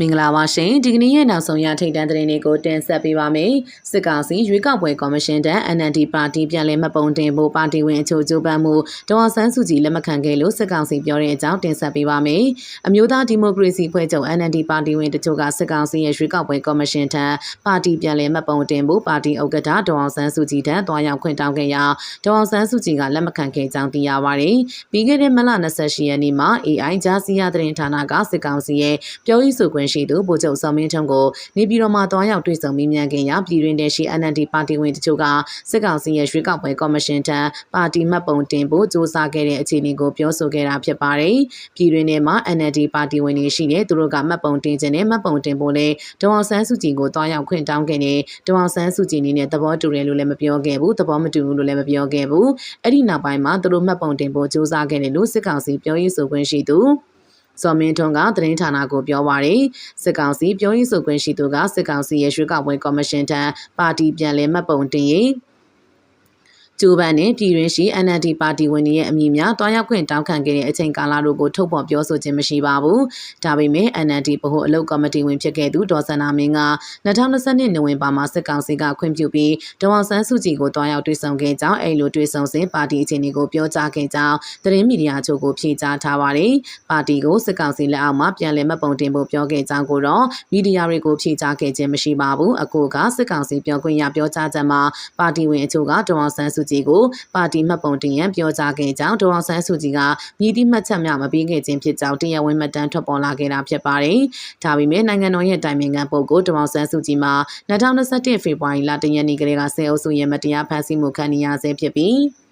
မင်္ဂလာပါရှင်ဒီကနေ့ရဲ့နောက်ဆုံးရထိတ်တန့်သတင်းတွေကိုတင်ဆက်ပေးပါမယ်စစ်ကောင်စီရွေးကောက်ပွဲကော်မရှင်တန်း NND ပါတီပြန်လည်မှတ်ပုံတင်ဖို့ပါတီဝင်အချို့ကြိုးပမ်းမှုဒေါ်ဆန်းစုကြည်လက်မခံခဲ့လို့စစ်ကောင်စီပြောတဲ့အကြောင်းတင်ဆက်ပေးပါမယ်အမျိုးသားဒီမိုကရေစီဖွဲ့ချုပ် NND ပါတီဝင်တချို့ကစစ်ကောင်စီရဲ့ရွေးကောက်ပွဲကော်မရှင်ထံပါတီပြန်လည်မှတ်ပုံတင်ဖို့ပါတီဥက္ကဋ္ဌဒေါ်ဆန်းစုကြည်ထံတွားရောက်ခွင့်တောင်းခဲ့ရာဒေါ်ဆန်းစုကြည်ကလက်မခံခဲ့ကြောင်းသိရပါတယ်ပြီးခဲ့တဲ့မလ28ရက်နေ့မှာ AI ဂျာစီယာသတင်းဌာနကစစ်ကောင်စီရဲ့ပြောရေးဆိုခွင့ရှိသူဗိုလ်ချုပ်စောမင်းထွန်းကိုနေပြည်တော်မှာတွားရောက်တွေ့ဆုံမေးမြန်းခဲ့ရာပြည်တွင်းတဲ့ရှိ NND ပါတီဝင်တချို့ကစစ်ကောင်စီရဲ့ရွေးကောက်ပွဲကော်မရှင်ထံပါတီမှတ်ပုံတင်ဖို့စ조사ခဲ့တဲ့အခြေအနေကိုပြောဆိုခဲ့တာဖြစ်ပါတယ်။ပြည်တွင်းထဲမှာ NND ပါတီဝင်တွေရှိတဲ့သူတို့ကမှတ်ပုံတင်ခြင်းနဲ့မှတ်ပုံတင်ဖို့လဲဒေါအောင်ဆန်းစုကြည်ကိုတွားရောက်ခွင့်တောင်းခဲ့တဲ့ဒေါအောင်ဆန်းစုကြည်အနေနဲ့သဘောတူတယ်လို့လည်းမပြောခဲ့ဘူးသဘောမတူဘူးလို့လည်းမပြောခဲ့ဘူး။အဲ့ဒီနောက်ပိုင်းမှာသူတို့မှတ်ပုံတင်ဖို့စ조사ခဲ့တယ်လို့စစ်ကောင်စီပြောရေးဆိုခွင့်ရှိသူ စော်မင်းထွန်းကသတင်းဌာနကိုပြောပါရယ်စစ်ကောင်စီပြောရေးဆိုခွင့်ရှိသူကစစ်ကောင်စီရဲ့ရွှေကောက်ပွဲကော်မရှင်ထံပါတီပြန်လည်မှတ်ပုံတင်ရေး ကျိုးပန်းနဲ့ပြည်တွင်းရှိ NLD ပါတီဝင်တွေရဲ့အမည်များတွားရောက်ခွင့်တောင်းခံခဲ့တဲ့အချိန်ကာလတို့ကိုထုတ်ဖော်ပြောဆိုခြင်းမရှိပါဘူး။ဒါပေမဲ့ NLD ဗဟိုအလုပ်ကော်မတီဝင်ဖြစ်ခဲ့သူဒေါ်စန္နာမင်းက2020နိုဝင်ဘာမှာစစ်ကောင်စီကခွင့်ပြုပြီးဒေါ်အောင်ဆန်းစုကြည်ကိုတွားရောက်တွေ့ဆုံခဲ့ကြောင်းအဲ့လိုတွေ့ဆုံစဉ်ပါတီအခြေအနေကိုပြောကြားခဲ့ကြောင်းသတင်းမီဒီယာချုပ်ကိုဖြေကြားထားပါတယ်။ပါတီကိုစစ်ကောင်စီလက်အောက်မှာပြန်လည်မှတ်ပုံတင်ဖို့ပြောခဲ့ကြောင်းကိုတော့မီဒီယာတွေကိုဖြေကြားခဲ့ခြင်းမရှိပါဘူး။အကိုကစစ်ကောင်စီပြောခွင့်ရပြောကြားချက်မှာပါတီဝင်အချို့ကဒေါ်အောင်ဆန်းစုကြည်ကိုပါတီမှတ်ပုံတင်ရန်ပြောကြားခဲ့ကြောင်းဒေါအောင်ဆန်းစုကြည်ကမြည်သည့်မှတ်ချက်များမပေးခဲ့ခြင်းဖြစ်ကြောင်းတရားဝင်မှတ်တမ်းထွက်ပေါ်လာခဲ့တာဖြစ်ပါတယ်။ဒါပေမဲ့နိုင်ငံတော်ရဲ့တိုင်ပင်ခံပုဂ္ဂိုလ်ဒေါအောင်ဆန်းစုကြည်မှာ2021ဖေဖော်ဝါရီလတရက်နေ့ကလေးကဆဲအုပ်စုရဲ့မတရားဖမ်းဆီးမှုခံရဆဲဖြစ်ပြီး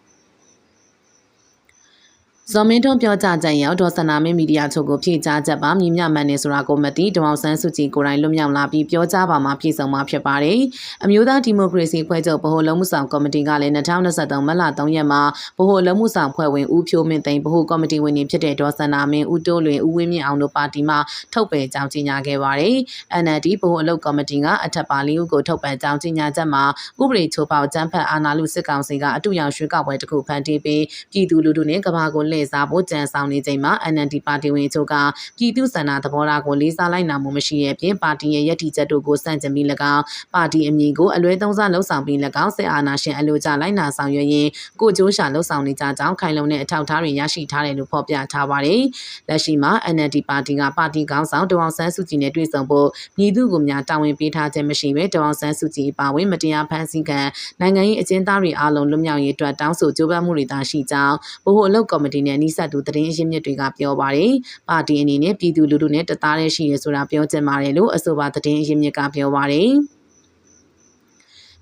ဇော်မင်းထွန်းပြောကြားချက်ရောက်ဒေါ်စနာမင်းမီဒီယာချုပ်ကိုဖြေကြားချက်ပါမြည်မြမှန်နေဆိုတာကိုမသိဒေါအောင်ဆန်းစုကြည်ကိုယ်တိုင်လွတ်မြောက်လာပြီးပြောကြားပါမှာပြည်စုံမှာဖြစ်ပါတယ်။အမျိုးသားဒီမိုကရေစီဖွဲ့ချုပ်ဗဟိုလုံးမှုဆောင်ကော်မတီကလည်း2023မတ်လ3ရက်မှာဗဟိုလုံးမှုဆောင်ဖွဲ့ဝင်ဦးဖြိုးမင်းသိန်းဗဟိုကော်မတီဝင်တွေဖြစ်တဲ့ဒေါ်စနာမင်းဦးတိုးလွင်ဦးဝင်းမြင့်အောင်တို့ပါတီမှထုတ်ပယ်ကြောင်းကြေညာခဲ့ပါတယ်။ NLD ဗဟိုအလုပ်ကော်မတီကအထက်ပါလီဦးကိုထုတ်ပယ်ကြောင်းကြေညာချက်မှာဥပဒေချိုးဖောက်ကြမ်းဖက်အာဏာလုစစ်ကောင်စီကအတူရောင်ရွှေကောက်ပွဲတစ်ခုဖန်တီးပြီးပြည်သူလူထုနဲ့ကဘာကိုလှည့်စားဖို့ကြံဆောင်နေချိန်မှာ NND ပါတီဝင်ချုပ်ကပြည်သူ့ဆန္ဒသဘောထားကိုလေးစားလိုက်နာမှုမရှိတဲ့အပြင်ပါတီရဲ့ရည်တည်ချက်တို့ကိုစန့်ကျင်ပြီး၎င်းပါတီအမည်ကိုအလွဲသုံးစားလှုပ်ဆောင်ပြီး၎င်းစစ်အာဏာရှင်အလို့ကြလိုက်နာဆောင်ရွက်ရင်းကိုကျိုးရှာလှုပ်ဆောင်နေကြကြောင်းခိုင်လုံတဲ့အထောက်အထားတွေရရှိထားတယ်လို့ဖော်ပြထားပါတယ်။လက်ရှိမှာ NLD ပါတီကပါတီခေါင်းဆောင်ဒေါအောင်ဆန်းစုကြည်နဲ့တွေ့ဆုံဖို့မြည်သူကိုများတာဝန်ပေးထားခြင်းမရှိဘဲဒေါအောင်ဆန်းစုကြည်ပါဝင်မတရားဖန်ဆီးခံနိုင်ငံရေးအကျဉ်းသားတွေအားလုံးလွတ်မြောက်ရေးအတွက်တောင်းဆိုကြိုးပမ်းမှုတွေသာရှိကြောင်းဗဟိုအလုပ်ကော်မတီနဲ့နှိစက်သူသတင်းရင်းမြစ်တွေကပြောပါတယ်။ပါတီအနေနဲ့ပြည်သူလူထုနဲ့တသားတည်းရှိရဆိုတာပြောချင်ပါတယ်လို့အဆိုပါသတင်းရင်းမြစ်ကပြောပါတယ်။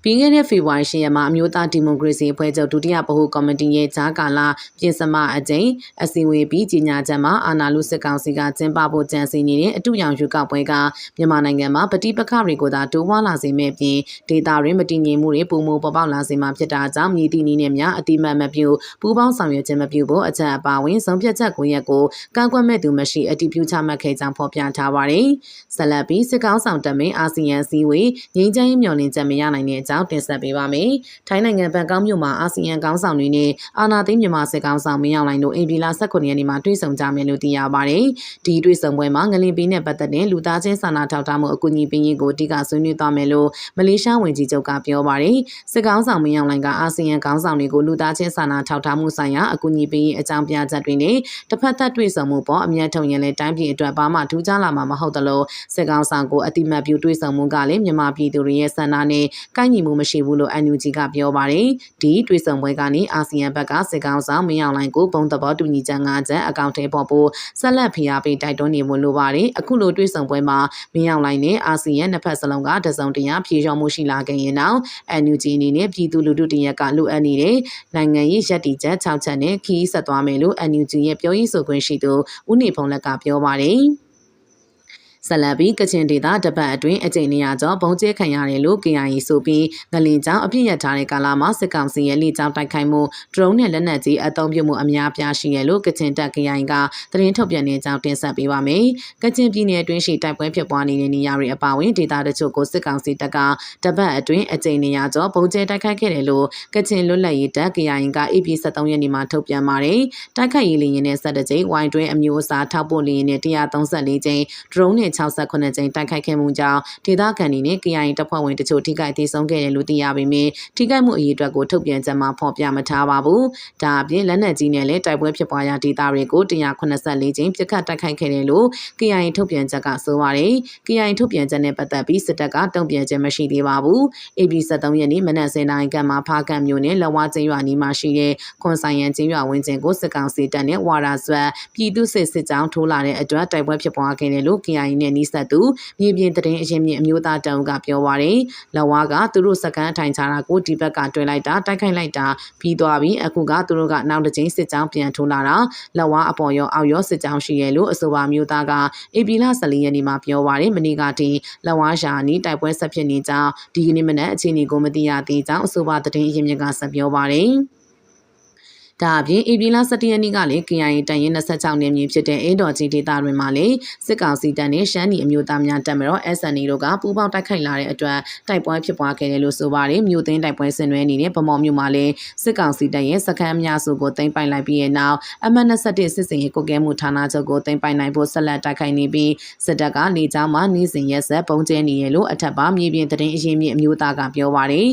ပြီးခဲ့တဲ့ဖေဖော်ဝါရီ10ရက်မှာအမျိုးသားဒီမိုကရေစီအဖွဲ့ချုပ်ဒုတိယဗဟိုကော်မတီရဲ့ဂျာကာလာပြင်စမအကြိမ်အစည်းအဝေးပြီးကြီးညာချက်မှာအာဏာလုစစ်ကောင်စီကကျင်းပဖို့ကြံစည်နေတဲ့အတူရောင်ရွေးကောက်ပွဲကမြန်မာနိုင်ငံမှာပဋိပက္ခတွေကိုသာတိုးပွားလာစေမဲ့ပြင်ဒေတာရင်းမတည်ငြိမ်မှုတွေပုံမပေါ်ပေါက်လာစေမှာဖြစ်တာကြောင့်မြည်သည့်နည်းနဲ့များအတိမတ်မပြုပူးပေါင်းဆောင်ရွက်ခြင်းမပြုဖို့အချက်အပါဝင်ဆုံးဖြတ်ချက်ကိုရက်ကိုကန့်ကွက်မဲ့သူမရှိအတည်ပြုချမှတ်ခဲ့ကြောင်းဖော်ပြထားပါတယ်။ဆက်လက်ပြီးစစ်ကောင်းဆောင်တမင်အာဆီယံစည်းဝေးငြိမ်းချမ်းရေးမျှော်လင့်ချက်မရနိုင်တဲ့အကြောင်းတင်ဆက်ပေးပါမယ်။ထိုင်းနိုင်ငံဘန်ကောက်မြို့မှာအာဆီယံခေါင်းဆောင်တွေနဲ့အာနာသိန်းမြန်မာစစ်ကောင်ဆောင်မင်းအောင်လှိုင်တို့အင်ပီလာ18ရက်နေ့မှာတွေ့ဆုံကြမယ်လို့သိရပါတယ်။ဒီတွေ့ဆုံပွဲမှာငလင်ပီးနဲ့ပတ်သက်တဲ့လူသားချင်းစာနာထောက်ထားမှုအကူအညီပေးရေးကိုအဓိကဆွေးနွေးသွားမယ်လို့မလေးရှားဝန်ကြီးချုပ်ကပြောပါတယ်။စစ်ကောင်ဆောင်မင်းအောင်လှိုင်ကအာဆီယံခေါင်းဆောင်တွေကိုလူသားချင်းစာနာထောက်ထားမှုဆိုင်ရာအကူအညီပေးရေးအကြောင်းပြချက်တွေနဲ့တစ်ဖက်သက်တွေ့ဆုံမှုပေါ်အမြတ်ထုံရင်လဲတိုင်းပြည်အတွက်ဘာမှထူးခြားလာမှာမဟုတ်သလိုစစ်ကောင်ဆောင်ကိုအတိမတ်ပြုတွေ့ဆုံမှုကလည်းမြန်မာပြည်သူတွေရဲ့ဆန္ဒနဲ့ကိုက်ညီမှုမရှိဘူးလို့ NUG ကပြောပါတယ်။ဒီတွေ့ဆုံပွဲကနေအာဆီယံဘက်ကစစ်ကောင်ဆောင်မင်းအောင်လှိုင်ကိုဘုံသဘောတူညီချက်၅ချက်အကောင့်ထဲပေါ်ဖို့ဆက်လက်ဖိအားပေးတိုက်တွန်းနေမှုလိုပါတယ်။အခုလိုတွေ့ဆုံပွဲမှာမင်းအောင်လှိုင်နဲ့အာဆီယံနှစ်ဖက်စလုံးကတစုံတရာဖြေလျော်မှုရှိလာခဲ့ရင်တော့ NUG အနေနဲ့ပြည်သူလူထုတရက်ကလိုအပ်နေတဲ့နိုင်ငံရေးရည်တည်ချက်6ချက်နဲ့ခီးဆက်သွားမယ်လို့ NUG ရဲ့ပြောရေးဆိုခွင့်ရှိသူဦးနေဖုံးလက်ကပြောပါတယ်။ ဆက်လက်ပြီးကချင်ဒေသတပတ်အတွင်းအကြိမ်နေရကျော်ဘုံကျဲခံရတယ်လို့ KIA ဆိုပြီးငလင်ကြောင်အပြစ်ရထားတဲ့ကာလမှာစစ်ကောင်စီရဲ့လေကြောင်းတိုက်ခိုက်မှု drone နဲ့လက်နက်ကြီးအသုံးပြုမှုအများပြားရှိရလို့ကချင်တပ် KIA ကသတင်းထုတ်ပြန်တဲ့အကြောင်းတင်ဆက်ပေးပါမယ်။ကချင်ပြည်နယ်အတွင်းရှိတိုက်ပွဲဖြစ်ပွားနေတဲ့နေရာတွေအပါအဝင်ဒေသတချို့ကိုစစ်ကောင်စီတပ်ကတပတ်အတွင်းအကြိမ်နေရကျော်ဘုံကျဲတိုက်ခိုက်ခဲ့တယ်လို့ကချင်လွတ်လပ်ရေးတပ် KIA က AP 73ရက်နေ့မှာထုတ်ပြန်ပါတယ်။တိုက်ခိုက်ရေးလေယာဉ်နဲ့ဆက်တဲ့ကြိမ်ဝိုင်းတွင်းအမျိုးအစားထောက်ပို့လေယာဉ်နဲ့134ကြိမ် drone နဲ့68ကြိမ်တိုက်ခိုက်ခဲ့မှုကြောင့်ဒေသခံတွေနဲ့ KIA တပ်ဖွဲ့ဝင်တချို့ထိခိုက်ဒေဆုံးခဲ့တယ်လို့သိရပေမယ့်ထိခိုက်မှုအရေးအတွက်ကိုထုတ်ပြန်ချက်မှာဖော်ပြမထားပါဘူး။ဒါအပြင်လက်နက်ကြီးနဲ့လည်းတိုက်ပွဲဖြစ်ပွားရာဒေသတွေကို184ကြိမ်ပြစ်ခတ်တိုက်ခိုက်ခဲ့တယ်လို့ KIA ထုတ်ပြန်ချက်ကဆိုပါတယ်။ KIA ထုတ်ပြန်ချက်နဲ့ပတ်သက်ပြီးစစ်တပ်ကတုံ့ပြန်ချက်မရှိသေးပါဘူး။ AB 73ရက်နေ့မနက်10:00နာရီခန့်မှာဖားကန့်မြို့နယ်လဝကျင်းရွာနီးမှာရှိတဲ့ခွန်ဆိုင်ရန်ကျင်းရွာဝင်းကျင်ကိုစစ်ကောင်စီတပ်နဲ့ဝါရာဇွတ်ပြည်သူစစ်စစ်ကြောင်းထိုးလာတဲ့အတွက်တိုက်ပွဲဖြစ်ပွားခဲ့တယ်လို့ KIA နဲ့နှိစက်သူမြေပြင်သတင်းအရင်မြင့်အမျိုးသားတောင်ကပြောပါရယ်လဝါကသူတို့စကန်ထိုင်ချတာကိုဒီဘက်ကတွဲလိုက်တာတိုက်ခိုက်လိုက်တာပြီးသွားပြီးအခုကသူတို့ကနောက်တစ်ကြိမ်စစ်ကြောင်းပြန်ထိုးလာတာလဝါအပေါ်ရောအောက်ရောစစ်ကြောင်းရှိရလို့အဆိုပါမျိုးသားကအေပီလာ14ရက်နေ့မှာပြောပါရယ်မနေ့ကတည်းလဝါရှာနီတိုက်ပွဲဆက်ဖြစ်နေကြောင်းဒီကနေ့မနက်အခြေအနေကိုမသိရသေးကြောင်းအဆိုပါသတင်းအရင်မြင့်ကဆက်ပြောပါရယ် ဒါအပြင်ဧပြီလ17ရက်နေ့ကလည်း KIA တန်ရင်26နယ်မြေဖြစ်တဲ့အင်းတော်ကြီးဒေသတွင်မှာလည်းစစ်ကောင်စီတပ်နဲ့ရှမ်းပြည်အမျိုးသားများတပ်မတော် SNA တို့ကပူးပေါင်းတိုက်ခိုက်လာတဲ့အတွက်တိုက်ပွဲဖြစ်ပွားခဲ့တယ်လို့ဆိုပါတယ်မြို့သိမ်းတိုက်ပွဲဆင်နွှဲနေတဲ့ဗမော်မြို့မှာလည်းစစ်ကောင်စီတပ်ရဲ့စခန်းအများစုကိုသိမ်းပိုက်လိုက်ပြီးတဲ့နောက်အမှတ်21 စစ်စင်ရေးကုကဲမှုဌာနချုပ်ကိုသိမ်းပိုက်နိုင်ဖို့ဆက်လက်တိုက်ခိုက်နေပြီးစစ်တပ်ကလေကြောင်းမှနေစဉ်ရက်ဆက်ပုံကျဲနေရလို့အထက်ပါမြေပြင်တရင်အရင်မြင့်အမျိုးသားကပြောပါတယ်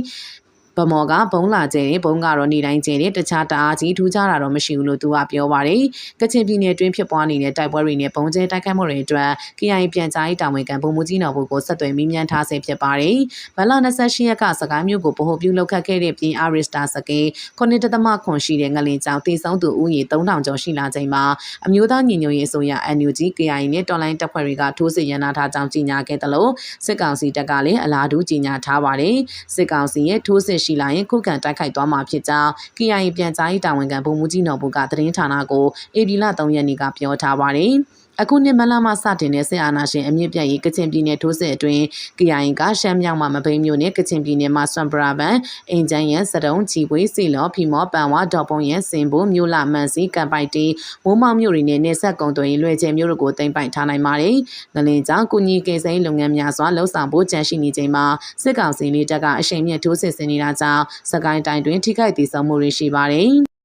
ဗမော်ကဘုံလာကျဲတယ်ဘုံကတော့နေတိုင်းကျဲတယ်တခြားတအားကြီးထူးခြားတာတော့မရှိဘူးလို့သူကပြောပါတယ်ကချင်ပြည်နယ်တွင်းဖြစ်ပွားနေတဲ့တိုက်ပွဲတွေနဲ့ဘုံကျဲတိုက်ခိုက်မှုတွေအတွက် KIA ပြန်ကြားရေးတာဝန်ခံဗိုလ်မှူးကြီးနော်ဘုကိုဆက်သွယ်မိမြန်ထားဆဲဖြစ်ပါတယ်ဗလာ28ရက်ကစကိုင်းမြို့ကိုဗဟိုပြုလုပ်ခတ်ခဲ့တဲ့ပြင်အာရစ်တာစကေ9.3ခွန်ရှိတဲ့ငလင်ကြောင်တေဆုံးသူဦးရေ3000ကျော်ရှိလာချိန်မှာအမျိုးသားညီညွတ်ရေးအစိုးရ NUG KIA နဲ့တော်လိုင်းတပ်ဖွဲ့တွေကထိုးစစ်ရန်နာထားကြောင်းကြေညာခဲ့တယ်လို့စစ်ကောင်စီတပ်ကလည်းအလားတူကြေညာထားပါတယ်စစ်ကောင်စီရဲ့ထိုးစစ်ရှိလာရင်ခုခံတိုက်ခိုက်သွားမှာဖြစ်ကြောင်း KIA ပြန်ကြားရေးတာဝန်ခံဗိုလ်မှူးကြီးနော်ဘူကသတင်းဌာနကိုအေဒီလ3ရက်နေ့ကပြောထားပါတယ်။ အခုနှစ်မလမှစတင်တဲ့စစ်အာဏာရှင်အမြင့်ပြတ်ရေးကချင်ပြည်နယ်ထိုးစစ်အတွင်း KIA ကရှမ်းမြောက်မှာမပိန်းမြို့နယ်ကချင်ပြည်နယ်မှာဆွမ်ပရာဘန်အင်ဂျန်ရန်စတုံးချီပွေးစီလော်ဖီမောပန်ဝါဒေါ်ပုံရန်စင်ဘူမြို့လာမန်စီကံပိုက်တီမိုးမောင်မြို့တွေနဲ့နေဆက်ကုံသွင်းလွယ်ကျဲမြို့တို့ကိုတင်ပိုင်ထားနိုင်ပါတယ်။ငလင်ကြောင့်ကုညီကင်စိမ်းလုပ်ငန်းများစွာလှုပ်ဆောင်ဖို့ကြံရှိနေချိန်မှာစစ်ကောင်စီလေးတပ်ကအရှိန်မြင့်ထိုးစစ်ဆင်နေတာကြောင့်စကိုင်းတိုင်းတွင်ထိခိုက်ဒေဆုံးမှုတွေရှိပါတယ်။